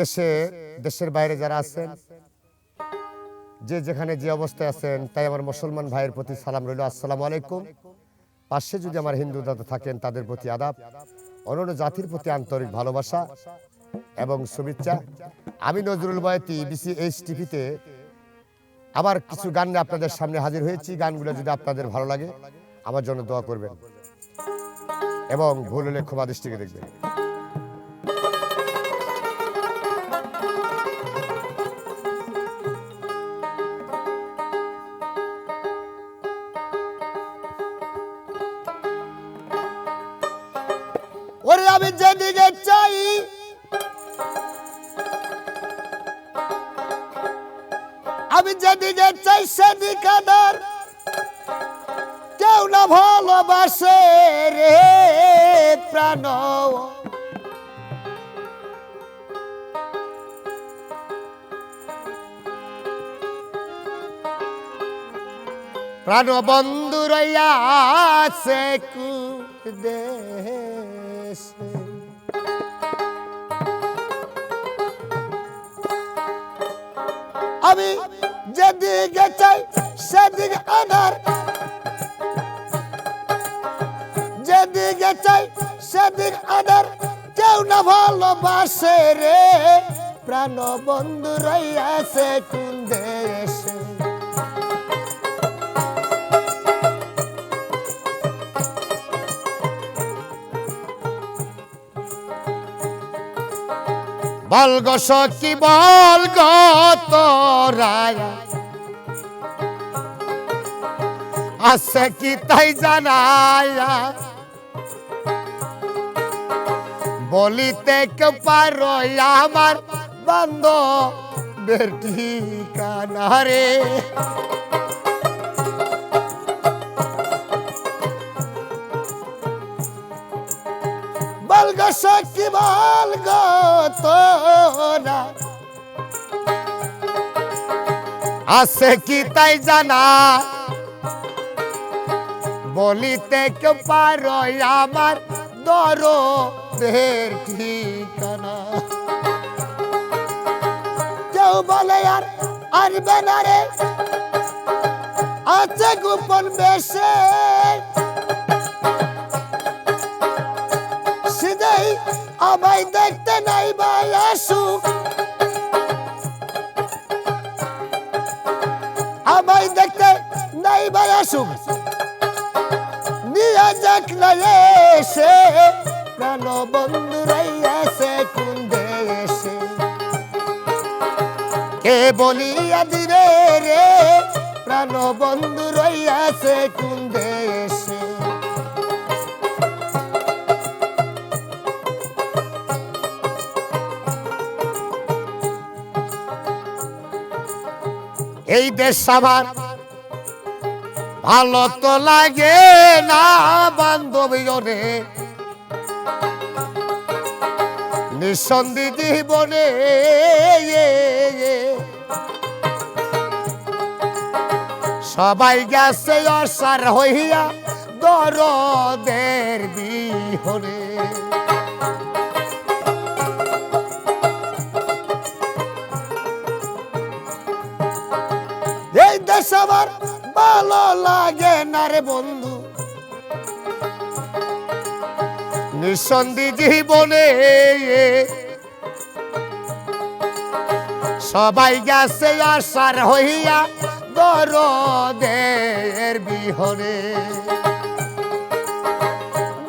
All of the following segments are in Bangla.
দেশে, দেশের বাইরে যারা আছেন, যে যেখানে যে অবস্থায় আছেন, তাই আমার মুসলমান ভাইয়ের প্রতি সালাম রইল। আসসালামু আলাইকুম। পাশে যদি আমার হিন্দু দাদা থাকেন, তাদের প্রতি আদাব, অন্যান্য জাতির প্রতি আন্তরিক ভালোবাসা এবং শুভেচ্ছা। আমি নজরুল বয়তি বিসি এইচ টিভিতে আবার কিছু গান আপনাদের সামনে হাজির হয়েছি। গানগুলো যদি আপনাদের ভালো লাগে, আমার জন্য দোয়া করবেন এবং ভুল হলে ক্ষমা দৃষ্টিকে দেখবেন। ওরে আমি যেদিকে চাই। আমি যেদিকে চাই সেদিকে আদার। কেউ না ভালোবাসে রে প্রাণ। প্রাণ বন্ধু রইয়াছে কুদেশে আমি যেদিকে চাই, সেদিকে আধার। যেদিকে চাই, সেদিকে আধার। কেউ না ভালোবাসে রে। প্রাণ বন্ধু রইয়াছে কোন দেশে? বলগ সখী বলগ তোরায়া। আছে কি তাই জানায়া? বলিতে কে পারো আমার বান্ধ ঠিকানা রে। বলগ সখী বলগ তোরা। আছে কি তাই জানা? বলিতে কে পারো আমার দরের ঠিকানা। কেউ বলে আর আরবে না রে। আছে গোপন বেশে। আমায় দেখতে নাই ভাই, আসুক। আমায় দেখতে নাই ভাই, আসুক। নিয়ে যাক না এসে প্রাণ বন্ধু রইয়াছে কোন দেশে। কে বলিয়া দিবে রে প্রাণ বন্ধু রইয়াছে কোন দেশে? এই দেশ আমার। ভালো তো লাগে না বান্ধবী রে নিঃসন্দি জীবনে সবাই গেছে অসার হইয়া দরদের বিহরে ভালো লাগে না রে বন্ধু। নিঃসন্দি জীবনে সবাই গেছে আসার হইয়া দরদের বিহরে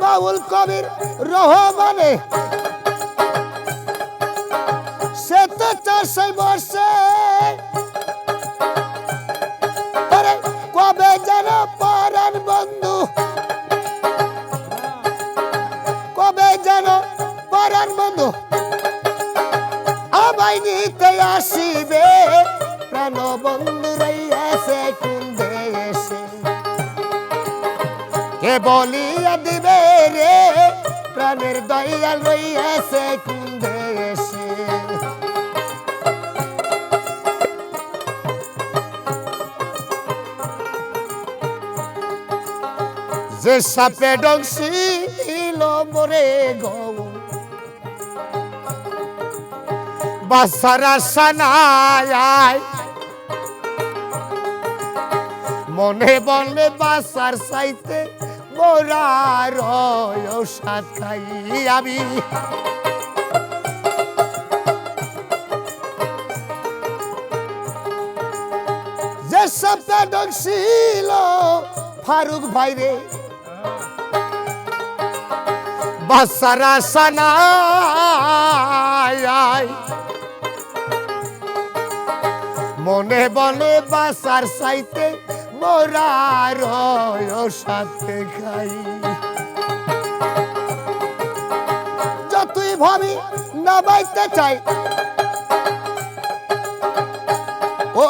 বাউল কবির রহমানে সে তো চাষে বসে কে বলিয়া দিবে রে, প্রাণের দয়াল রইয়াছে কোন দেশে? যে সাপে ডংসিল মরে গৌ বাসারা সানায় মনে বলে বাসার সাইতে ঔষধ খাই আমি। যে সপ্তাহ ছিল ফারুক ভাইরে বাসারা সানায় মনে বলে বাসার সাইতে মোরার সাথে খাই। যতই ভাবি না বাইতে চাই ও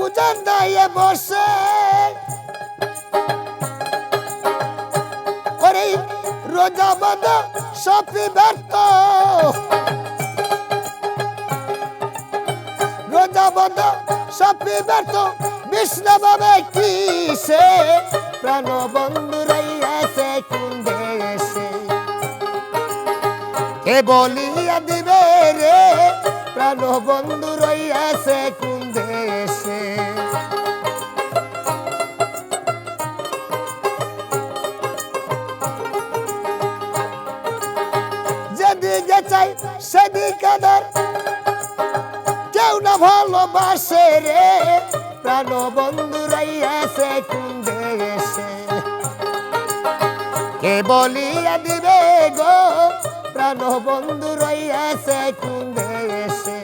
উজান দায়ে বসে। ওরে রোজা বাঁধা সপি ব্যর্থ। রোজা বাঁধা সপি ব্যর্থ। বিষ্ণু বাবে কিসে প্রাণ বন্ধু রইয়াছে কোন দেশে এ বলিয়া দিবে রে প্রাণ বন্ধু রইয়াছে কোন দেশে যেদিকে চাই সেদিকে কেউ না ভালোবাসে রে। প্রাণ বন্ধু রইয়াছে কোন দেশে? কে বলিয়া দিবে গো? প্রাণ বন্ধু রইয়াছে কোন দেশে?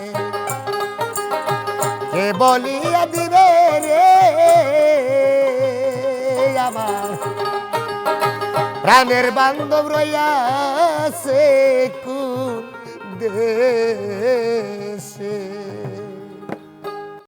কে বলিয়া দিবে রে? আমার প্রাণের বান্ধব রইয়াছে কোন দেশে?